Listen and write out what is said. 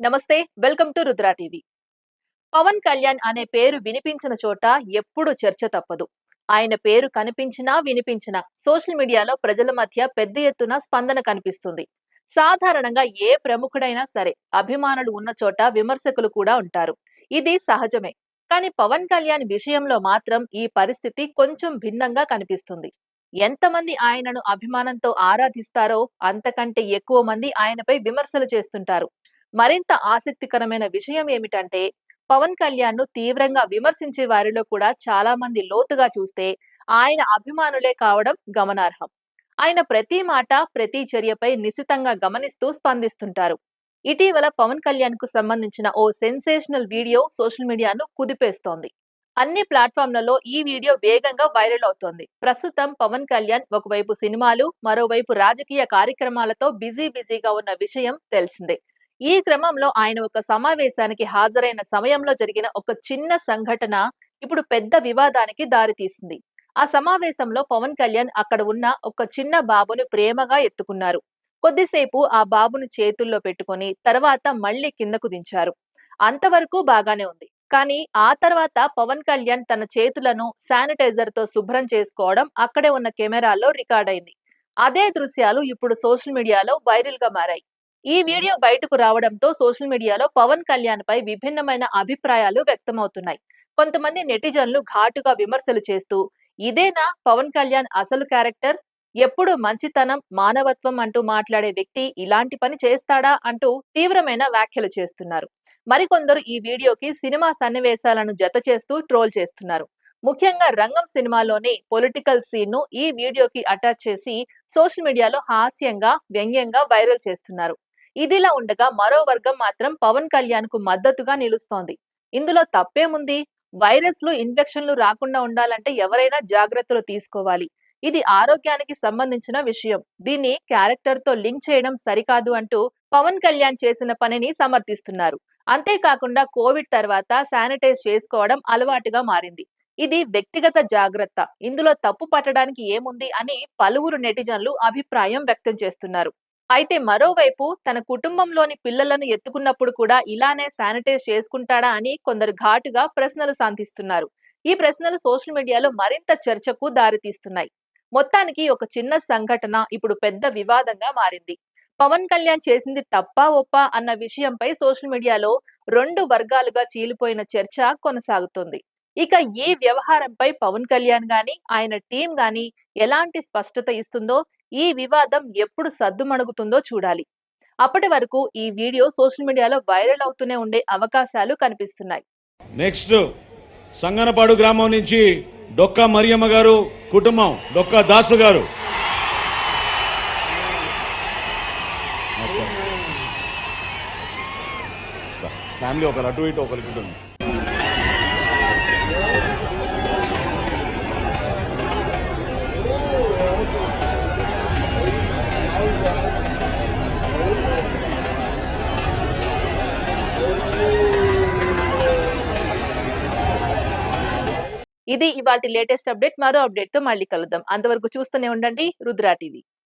నమస్తే welcome to Rudra TV. Pawan Kalyan అనే పేరు వినిపించిన చోట ఎప్పుడు చర్చ తప్పదు. ఆయన పేరు కనిపించినా వినిపించినా సోషల్ మీడియాలో ప్రజల మధ్య పెద్ద ఎత్తున స్పందన కనిపిస్తుంది. సాధారణంగా ఏ ప్రముఖుడైనా సరే అభిమానులు ఉన్న చోట విమర్శకులు కూడా ఉంటారు. ఇది సహజమే. కానీ పవన్ కళ్యాణ్ విషయంలో మాత్రం ఈ పరిస్థితి కొంచెం భిన్నంగా కనిపిస్తుంది. ఎంతమంది ఆయనను అభిమానంతో ఆరాధిస్తారో అంతకంటే ఎక్కువ మంది ఆయనపై విమర్శలు చేస్తుంటారు. మరింత ఆసక్తికరమైన విషయం ఏమిటంటే పవన్ కళ్యాణ్ను తీవ్రంగా విమర్శించే వారిలో కూడా చాలా మంది లోతుగా చూస్తే ఆయన అభిమానులే కావడం గమనార్హం. ఆయన ప్రతి మాట ప్రతి చర్యపై నిశితంగా గమనిస్తూ స్పందిస్తుంటారు. ఇటీవల పవన్ కళ్యాణ్కు సంబంధించిన ఓ సెన్సేషనల్ వీడియో సోషల్ మీడియాను కుదిపేస్తోంది. అన్ని ప్లాట్ఫామ్లలో ఈ వీడియో వేగంగా వైరల్ అవుతోంది. ప్రస్తుతం పవన్ కళ్యాణ్ ఒకవైపు సినిమాలు మరోవైపు రాజకీయ కార్యక్రమాలతో బిజీ బిజీగా ఉన్న విషయం తెలిసిందే. ఈ క్రమంలో ఆయన ఒక సమావేశానికి హాజరైన సమయంలో జరిగిన ఒక చిన్న సంఘటన ఇప్పుడు పెద్ద వివాదానికి దారితీసింది ఆ సమావేశంలో పవన్ కళ్యాణ్ అక్కడ ఉన్న ఒక చిన్న బాబును ప్రేమగా ఎత్తుకున్నారు. కొద్దిసేపు ఆ బాబును చేతుల్లో పెట్టుకొని తర్వాత మళ్ళీ కిందకు దించారు. అంతవరకు బాగానే ఉంది. కానీ ఆ తర్వాత పవన్ కళ్యాణ్ తన చేతులను శానిటైజర్తో శుభ్రం చేసుకోవడం అక్కడే ఉన్న కెమెరాల్లో రికార్డ్ అయింది. అదే దృశ్యాలు ఇప్పుడు సోషల్ మీడియాలో వైరల్గా మారాయి. ఈ వీడియో బయటకు రావడంతో సోషల్ మీడియాలో పవన్ కళ్యాణ్ పై విభిన్నమైన అభిప్రాయాలు వ్యక్తమవుతున్నాయి. కొంతమంది నెటిజన్లు ఘాటుగా విమర్శలు చేస్తూ ఇదేనా పవన్ కళ్యాణ్ అసలు క్యారెక్టర్? ఎప్పుడు మంచితనం మానవత్వం అంటూ మాట్లాడే వ్యక్తి ఇలాంటి పని చేస్తాడా? అంటూ తీవ్రమైన వ్యాఖ్యలు చేస్తున్నారు. మరికొందరు ఈ వీడియోకి సినిమా సన్నివేశాలను జత చేస్తూ ట్రోల్ చేస్తున్నారు. ముఖ్యంగా రంగం సినిమాలోని పొలిటికల్ సీన్ను ఈ వీడియోకి అటాచ్ చేసి సోషల్ మీడియాలో హాస్యంగా వ్యంగ్యంగా వైరల్ చేస్తున్నారు. ఇదిలా ఉండగా మరో వర్గం మాత్రం పవన్ కళ్యాణ్కు మద్దతుగా నిలుస్తోంది. ఇందులో తప్పేముంది? వైరస్లు ఇన్ఫెక్షన్లు రాకుండా ఉండాలంటే ఎవరైనా జాగ్రత్తలు తీసుకోవాలి. ఇది ఆరోగ్యానికి సంబంధించిన విషయం. దీన్ని క్యారెక్టర్తో లింక్ చేయడం సరికాదు అంటూ పవన్ కళ్యాణ్ చేసిన పనిని సమర్థిస్తున్నారు. అంతేకాకుండా కోవిడ్ తర్వాత శానిటైజ్ చేసుకోవడం అలవాటుగా మారింది. ఇది వ్యక్తిగత జాగ్రత్త. ఇందులో తప్పు పట్టడానికి ఏముంది అని పలువురు నెటిజన్లు అభిప్రాయం వ్యక్తం చేస్తున్నారు. అయితే మరోవైపు తన కుటుంబంలోని పిల్లలను ఎత్తుకున్నప్పుడు కూడా ఇలానే శానిటైజ్ చేసుకుంటాడా అని కొందరు ఘాటుగా ప్రశ్నలు సంధిస్తున్నారు ఈ ప్రశ్నలు సోషల్ మీడియాలో మరింత చర్చకు దారితీస్తున్నాయి. మొత్తానికి ఒక చిన్న సంఘటన ఇప్పుడు పెద్ద వివాదంగా మారింది. పవన్ కళ్యాణ్ చేసింది తప్ప ఒప్ప అన్న విషయంపై సోషల్ మీడియాలో రెండు వర్గాలుగా చీలిపోయిన చర్చ కొనసాగుతుంది. ఇక ఈ వ్యవహారంపై పవన్ కళ్యాణ్ గాని ఆయన టీం గాని ఎలాంటి స్పష్టత ఇస్తుందో ఈ వివాదం ఎప్పుడు సద్దుమణుగుతుందో చూడాలి. అప్పటి వరకు ఈ వీడియో సోషల్ మీడియాలో వైరల్ అవుతూనే ఉండే అవకాశాలు కనిపిస్తున్నాయి. నెక్స్ట్ సంగనపాడు గ్రామం నుంచి డొక్క మరియమ్మ గారు కుటుంబం డొక్క దాసు గారు. ఫ్యామిలీ ఒకరు అటు ఇటు ఒకరికి ఉంటుంది ఇది ఇవాటి లేటెస్ట్ అప్డేట్. మరో అప్డేట్తో మళ్ళీ కలుద్దాం. అంతవరకు చూస్తూనే ఉండండి. రుద్రా టీవీ.